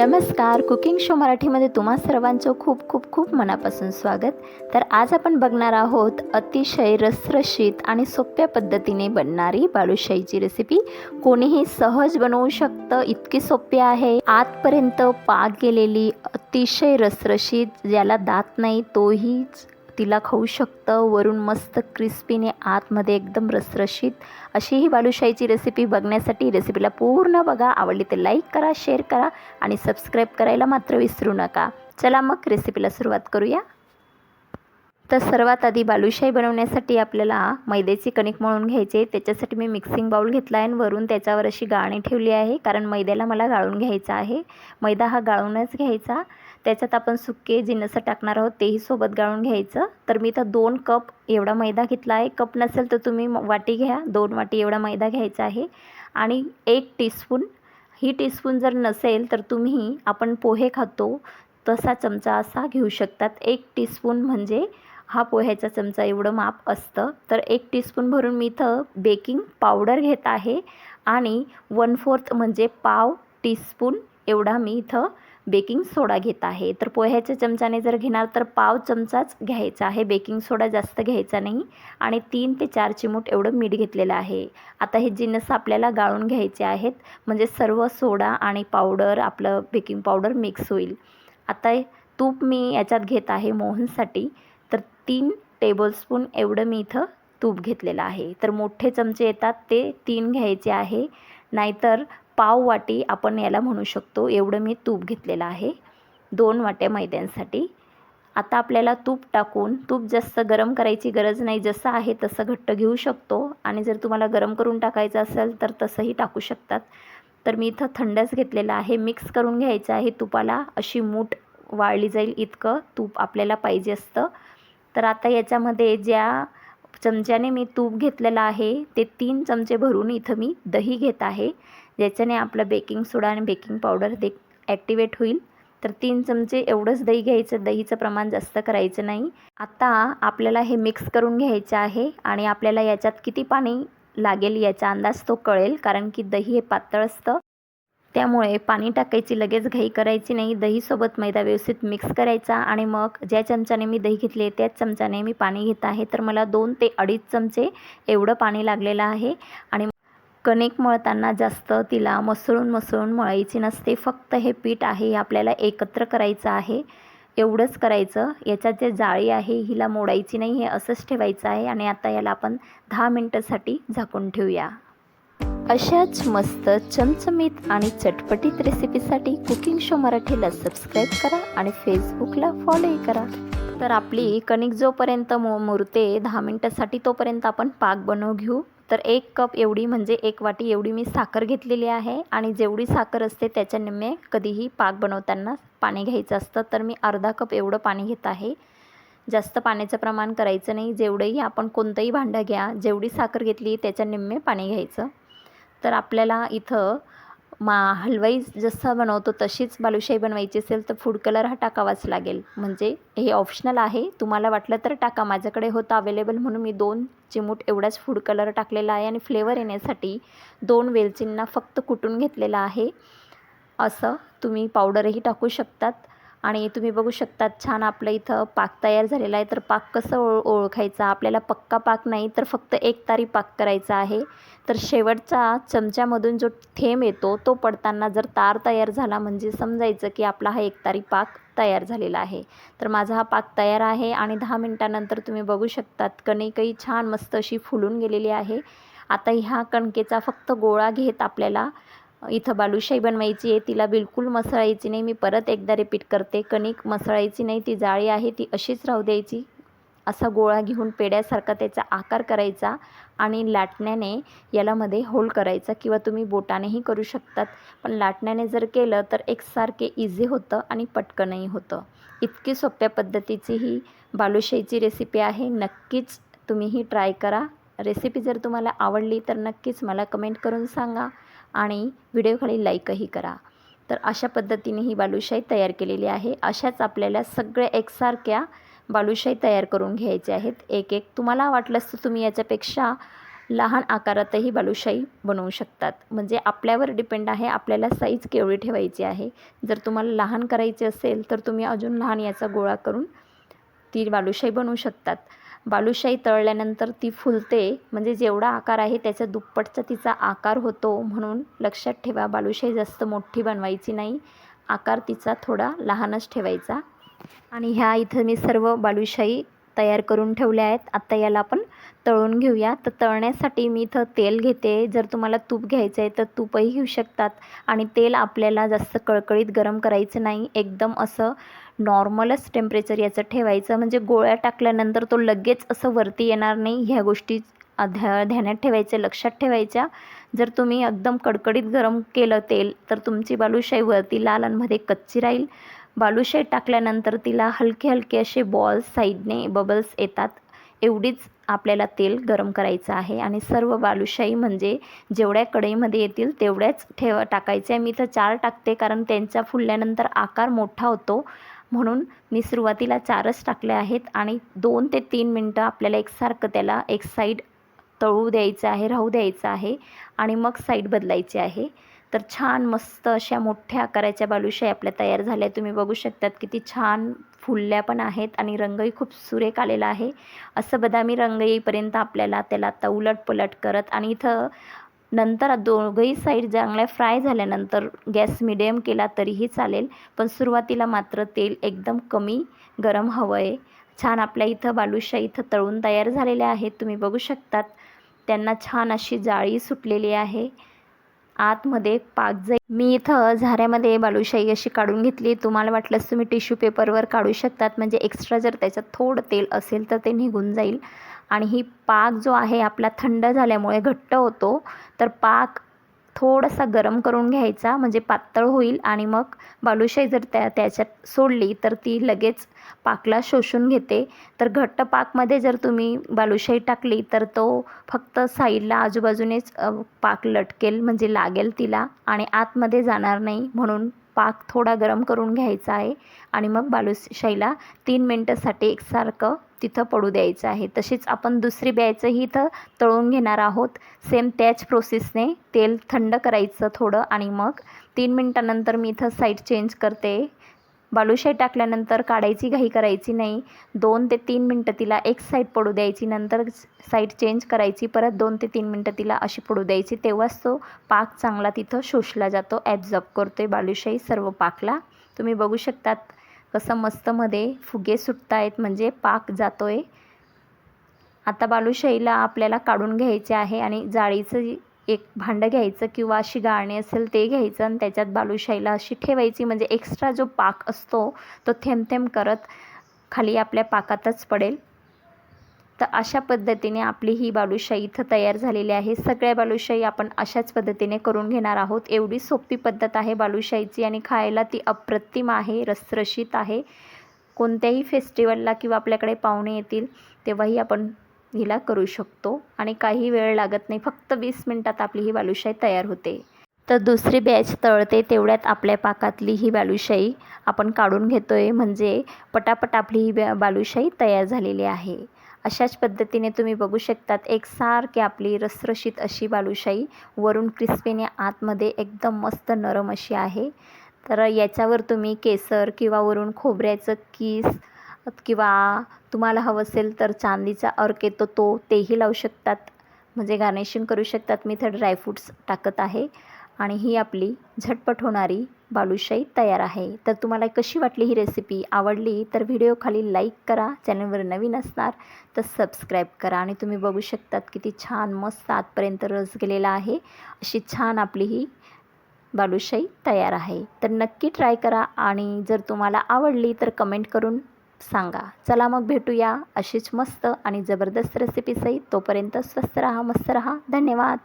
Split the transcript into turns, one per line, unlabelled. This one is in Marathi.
नमस्कार. कुकिंग शो मराठीमध्ये तुम्हा सर्वांचं खूप खूप खूप मनापासून स्वागत. तर आज आपण बघणार आहोत अतिशय रसरशीत आणि सोप्या पद्धतीने बनणारी बालुशाहीची रेसिपी कोणीही सहज बनवू शकतं इतकी सोपी आहे. आतपर्यंत पाक गेलेली अतिशय रसरशीत ज्याला दात नाही तोही तिला खाऊ शकतं. वरून मस्त क्रिस्पीने आतमध्ये एकदम रसरशीत अशी ही बालुशाहीची रेसिपी बघण्यासाठी रेसिपीला पूर्ण बघा. आवडली तर लाईक करा शेअर करा आणि सबस्क्राईब करायला मात्र विसरू नका. चला मग रेसिपीला सुरुवात करूया. तर सर्वात आधी बालुशाही बनवण्यासाठी आपल्याला मैद्याची कणिक मळून घ्यायची त्याच्यासाठी मी मिक्सिंग बाऊल घेतला आहे आणि वरून त्याच्यावर अशी गाळणी ठेवली आहे कारण मैद्याला मला गाळून घ्यायचा आहे. मैदा हा गाळूनच घ्यायचा. त्याच्यात आपण सुके जिनसं टाकणार आहोत तेही सोबत गाळून घ्यायचं. तर मी इथं दोन कप एवढा मैदा घेतला आहे. कप नसेल तर तुम्ही वाटी घ्या. दोन वाटी एवढा मैदा घ्यायचा आहे. आणि एक टीस्पून ही टीस्पून जर नसेल तर तुम्ही आपण पोहे खातो तसा चमचा असा घेऊ शकतात. एक टीस्पून म्हणजे हा पोह्याचा चमचा एवढं माप असतं. तर एक टीस्पून भरून मी इथं बेकिंग पावडर घेत आहे. आणि वन फोर्थ म्हणजे पाव टीस्पून एवढा मी इथं बेकिंग सोडा घेत आहे. तर पोह्याच्या चमच्याने जर घेणार तर पाव चमचाच घ्यायचा आहे. बेकिंग सोडा जास्त घ्यायचा नाही आणि तीन ते चार चिमूट एवढं मीठ घेतलेलं आहे. आता हे जिन्नस आपल्याला गाळून घ्यायचे आहेत म्हणजे सर्व सोडा आणि पावडर आपलं बेकिंग पावडर मिक्स होईल. आता तूप मी याच्यात घेत आहे मोहनसाठी. तर तीन टेबलस्पून एवढं मी इथं तूप घेतलेलं आहे. तर मोठे चमचे येतात ते तीन घ्यायचे आहे. नाहीतर पाव वाटी आपण याला म्हणू शकतो. एवढं मी तूप घेतलेलं आहे. दोन वाट्या मैद्यांसाठी. आता आपल्याला तूप टाकून तूप जास्त गरम करायची गरज नाही. जसं आहे तसं घट्ट घेऊ शकतो. आणि जर तुम्हाला गरम करून टाकायचं असेल तर तसंही टाकू शकतात. तर मी इथं थंडच घेतलेलं आहे. मिक्स करून घ्यायचं आहे तुपाला. अशी मूठ वाळली जाईल इतकं तूप आपल्याला पाहिजे असतं. तर आता याच्यामध्ये ज्या चमच्याने मी तूप घेतलेलं आहे ते तीन चमचे भरून इथं मी दही घेत आहे. ज्याच्याने आपलं बेकिंग सोडा आणि बेकिंग पावडर दे ॲक्टिवेट होईल. तर तीन चमचे एवढंच दही घ्यायचं. दहीचं प्रमाण जास्त करायचं नाही. आता आपल्याला हे मिक्स करून घ्यायचं आहे आणि आपल्याला याच्यात किती पाणी लागेल याचा अंदाज तो कळेल. कारण की दही हे पातळ असतं. त्यामुळे पाणी टाकायची लगेच घाई करायची नाही. दहीसोबत मैदा व्यवस्थित मिक्स करायचा आणि मग ज्या चमच्याने मी दही घेतले त्याच चमच्याने मी पाणी घेत आहे. तर मला दोन ते अडीच चमचे एवढं पाणी लागलेलं आहे. आणि कणिक मळताना जास्त तिला मसळून मसळून मळायची नसते. फक्त हे पीठ आहे हे आपल्याला एकत्र करायचं आहे. एवढंच करायचं. याच्यात जे जाळी आहे हिला मोडायची नाही हे असंच ठेवायचं आहे आणि आता याला आपण दहा मिनटासाठी झाकून ठेवूया. अशाच मस्त चमचमीत आणि चटपटीत रेसिपीसाठी कुकिंग शो मराठीला सबस्क्राईब करा आणि फेसबुकला फॉलोही करा. तर आपली कणिक जोपर्यंत मो मुरते दहा मिनटासाठी तोपर्यंत आपण पाक बनवून घेऊ. तर एक कप एवढी म्हणजे एक वाटी एवढी मी साखर घेतलेली आहे आणि जेवढी साखर असते त्याच्या निम्मे कधीही पाक बनवताना पाणी घ्यायचं असतं. तर मी अर्धा कप एवढं पाणी घेत आहे. जास्त पाण्याचं प्रमाण करायचं नाही. जेवढंही आपण कोणतंही भांडं घ्या जेवढी साखर घेतली त्याच्या निम्मे पाणी घ्यायचं. तर आपल्याला इथं मा हलवाई जसं बनवतो तशीच बालुशाही बनवायची असेल तर फूड कलर हा टाकावाच लागेल. म्हणजे हे ऑप्शनल आहे. तुम्हाला वाटलं तर टाका. माझ्याकडे होतं अवेलेबल म्हणून मी दोन चिमूट एवढाच फूड कलर टाकलेला आहे. आणि फ्लेवर येण्यासाठी दोन वेलचींना फक्त कुटून घेतलेला आहे. असं तुम्ही पावडरही टाकू शकतात. आणि तुम्ही बघू शकतात छान आपलं इथं पाक तयार झालेला आहे. तर पाक कसं ओळ ओळखायचा? आपल्याला पक्का पाक नाही तर फक्त एक तारी पाक करायचा आहे. तर शेवटचा चमच्यामधून जो थेंब येतो तो पडताना जर तार तयार झाला म्हणजे समजायचं की आपला हा एक तारी पाक तयार झालेला आहे. तर माझा हा पाक तयार आहे आणि दहा मिनटानंतर तुम्ही बघू शकतात कणिकही छान मस्त अशी फुलून गेलेली आहे. आता ह्या कणकेचा फक्त गोळा घेत आपल्याला इथं बालुशाही बनवायची आहे तिला बिलकुल मसळायची नाही मी परत एकदा रिपीट करते. कणिक मसळायची नाही ती जाळी आहे ती अशीच राहू द्यायची. असा गोळा घेऊन पेड्यासारखा त्याचा आकार करायचा आणि लाटण्याने याला मध्ये होल करायचा किंवा तुम्ही बोटानेही करू शकतात. पण लाटण्याने जर केलं तर एकसारखे इझी होतं आणि पटकनही होतं. इतकी सोप्या पद्धतीची ही बालुशाहीची रेसिपी आहे. नक्कीच तुम्हीही ट्राय करा. रेसिपी जर तुम्हाला आवडली तर नक्कीच मला कमेंट करून सांगा. आणि व्हिडिओखाली लाईकही करा. तर अशा पद्धतीने ही बालुशाही तयार केलेली आहे. अशाच आपल्याला सगळ्या एकसारख्या बालुशाही तयार करून घ्यायच्या आहेत. एक एक तुम्हाला वाटलंच तर तुम्ही याच्यापेक्षा लहान आकारातही बालुशाही बनवू शकतात. म्हणजे आपल्यावर डिपेंड आहे आपल्याला साईज केवढी ठेवायची आहे. जर तुम्हाला लहान करायची असेल तर तुम्ही अजून लहान याचा गोळा करून ती बालुशाही बनवू शकतात. बालुशाही तळल्यानंतर ती फुलते. म्हणजे जेवढा आकार आहे त्याच्या दुप्पटचा तिचा आकार होतो म्हणून लक्षात ठेवा बालुशाही जास्त मोठी बनवायची नाही. आकार तिचा थोडा लहानच ठेवायचा. आणि ह्या इथं मी सर्व बालुशाही तयार करून ठेवल्या आहेत. आत्ता याला आपण तळून घेऊया. तर तळण्यासाठी मी इथं तेल घेते. जर तुम्हाला तूप घ्यायचं आहे तर तूपही घेऊ शकतात. आणि तेल आपल्याला जास्त कळकळीत गरम करायचं नाही. एकदम असं नॉर्मलच टेम्परेचर याचं ठेवायचं. म्हणजे गोळ्या टाकल्यानंतर तो लगेच असं वरती येणार नाही. ह्या गोष्टी ध्या ध्यानात ठेवायच्या लक्षात ठेवायच्या. जर तुम्ही एकदम कडकडीत गरम केलं तेल तर तुमची बालुशाही वरती लालांमध्ये कच्ची राहील. बालुशाही टाकल्यानंतर तिला हलके हलके असे बॉल्स साईडने बबल्स येतात. एवढीच आपल्याला तेल गरम करायचं आहे. आणि सर्व बालुशाही म्हणजे जेवढ्या कढईमध्ये येतील तेवढ्याच ठेव टाकायच्या मी तर चार टाकते कारण त्यांचा फुलल्यानंतर आकार मोठा होतो. म्हणून मी सुरुवातीला चारच टाकले आहेत आणि दोन ते तीन मिनटं आपल्याला एकसारखं त्याला एक साईड तळू द्यायचं आहे राहू द्यायचं आहे आणि मग साईड बदलायची आहे. तर छान मस्त अशा मोठ्या आकाराच्या बालुशाही आपल्या तयार झाल्या तुम्ही बघू शकतात किती छान फुलल्या पण आहेत आणि रंगही खूप सुरेख आलेला आहे. असं बदामी रंग येईपर्यंत आपल्याला त्याला आता उलट पलट करत आणि इथं नंतर दोघंही साईड चांगल्या फ्राय झाल्यानंतर गॅस मिडियम केला तरीही चालेल. पण सुरुवातीला मात्र तेल एकदम कमी गरम हवं आहे छान आपल्या इथं बालुशाही इथं तळून तयार झालेल्या आहेत. तुम्ही बघू शकतात. त्यांना छान अशी जाळी सुटलेली आहे. आतमध्ये पाक जाईल मी इथं झाऱ्यामध्ये बालुशाही अशी काढून घेतली. तुम्हाला वाटलंच तुम्ही टिश्यू पेपरवर काढू शकतात. म्हणजे एक्स्ट्रा जर त्याच्यात थोडं तेल असेल तर ते निघून जाईल. आणि ही पाक जो आहे आपला थंड झाल्यामुळे घट्ट होतो तर पाक थोडासा गरम करून घ्यायचा म्हणजे पातळ होईल आणि मग बालुशाही जर त्या त्याच्यात सोडली तर ती लगेच पाकला शोषून घेते. तर घट्ट पाकमध्ये जर तुम्ही बालुशाही टाकली तर तो फक्त साईडला आजूबाजूनेच पाक लटकेल म्हणजे लागेल तिला आणि आतमध्ये जाणार नाही म्हणून पाक थोडा गरम करून घ्यायचा आहे. आणि मग बालुशाहीला तीन मिनटासाठी एकसारखं तिथं पडू द्यायचं आहे. तशीच आपण दुसरी बॅचही इथं तळून घेणार आहोत. सेम त्याच प्रोसेसने तेल थंड करायचं थोडं आणि मग तीन मिनटानंतर मी इथं साईड चेंज करते. बालुशाही टाकल्यानंतर काढायची घाई करायची नाही. दोन ते तीन मिनटं तिला एक साईड पडू द्यायची नंतर साईड चेंज करायची परत दोन ते तीन मिनटं तिला अशी पडू द्यायची. तेव्हाच तो पाक चांगला तिथं शोषला जातो. ॲब्झॉर्ब करतो आहे बालुशाही सर्व पाकला. तुम्ही बघू शकतात कसं मस्तमध्ये फुगे सुटत आहेत म्हणजे पाक जातो आहे आता बालुशाहीला आपल्याला काढून घ्यायचे आहे आणि जाळीचं एक भांडं घ्यायचं किंवा अशी गाळणी असेल ते घ्यायचं आणि त्याच्यात बालुशाहीला अशी ठेवायची. म्हणजे एक्स्ट्रा जो पाक असतो तो थेंब थेंब करत खाली आपल्या पाकातच पडेल. तर अशा पद्धतीने आपली ही बालुशाही इथं तयार झालेली आहे. सगळ्या बालुशाही आपण अशाच पद्धतीने करून घेणार आहोत. एवढी सोपी पद्धत आहे बालुशाहीची आणि खायला ती अप्रतिम आहे रसरशीत आहे. कोणत्याही फेस्टिवलला किंवा आपल्याकडे पाहुणे येतील तेव्हाही आपण हिला करू शकतो आणि काही वेळ लागत नाही. फक्त वीस मिनटात आपली ही बालुशाही तयार होते. तर दुसरी बॅच तळते तेवढ्यात आपल्या पाकातली ही बालुशाही आपण काढून घेतो आहे म्हणजे पटापट आपली ही बालुशाही तयार झालेली आहे. अशाच पद्धतीने तुम्ही बघू शकतात एकसारखी आपली रसरशीत अशी बालुशाही. वरून क्रिस्पीने आतमध्ये एकदम मस्त नरम अशी आहे. तर याच्यावर तुम्ही केसर किंवा वरून खोबऱ्याचं किस किंवा तुम्हाला हवं असेल तर चांदीचा अर्क येतो तो तेही लावू शकतात. म्हणजे गार्निशिंग करू शकतात. मी तर ड्रायफ्रूट्स टाकत आहे. आणि ही आपली झटपट होणारी बालुशाही तयार आहे. तर तुम्हाला कशी वाटली ही रेसिपी आवडली? तर व्हिडिओ खाली लाईक करा. चॅनलवर नवीन असणार तर सबस्क्राईब करा. आणि तुम्ही बघू शकतात किती छान मस्त आतपर्यंत रस गेलेला आहे. अशी छान आपली ही बालुशाही तयार आहे. तर नक्की ट्राय करा. आणि जर तुम्हाला आवडली तर कमेंट करून सांगा. चला मग भेटूया अशीच मस्त आणि जबरदस्त रेसिपीसहित तोपर्यंत स्वस्त रहा मस्त रहा. धन्यवाद.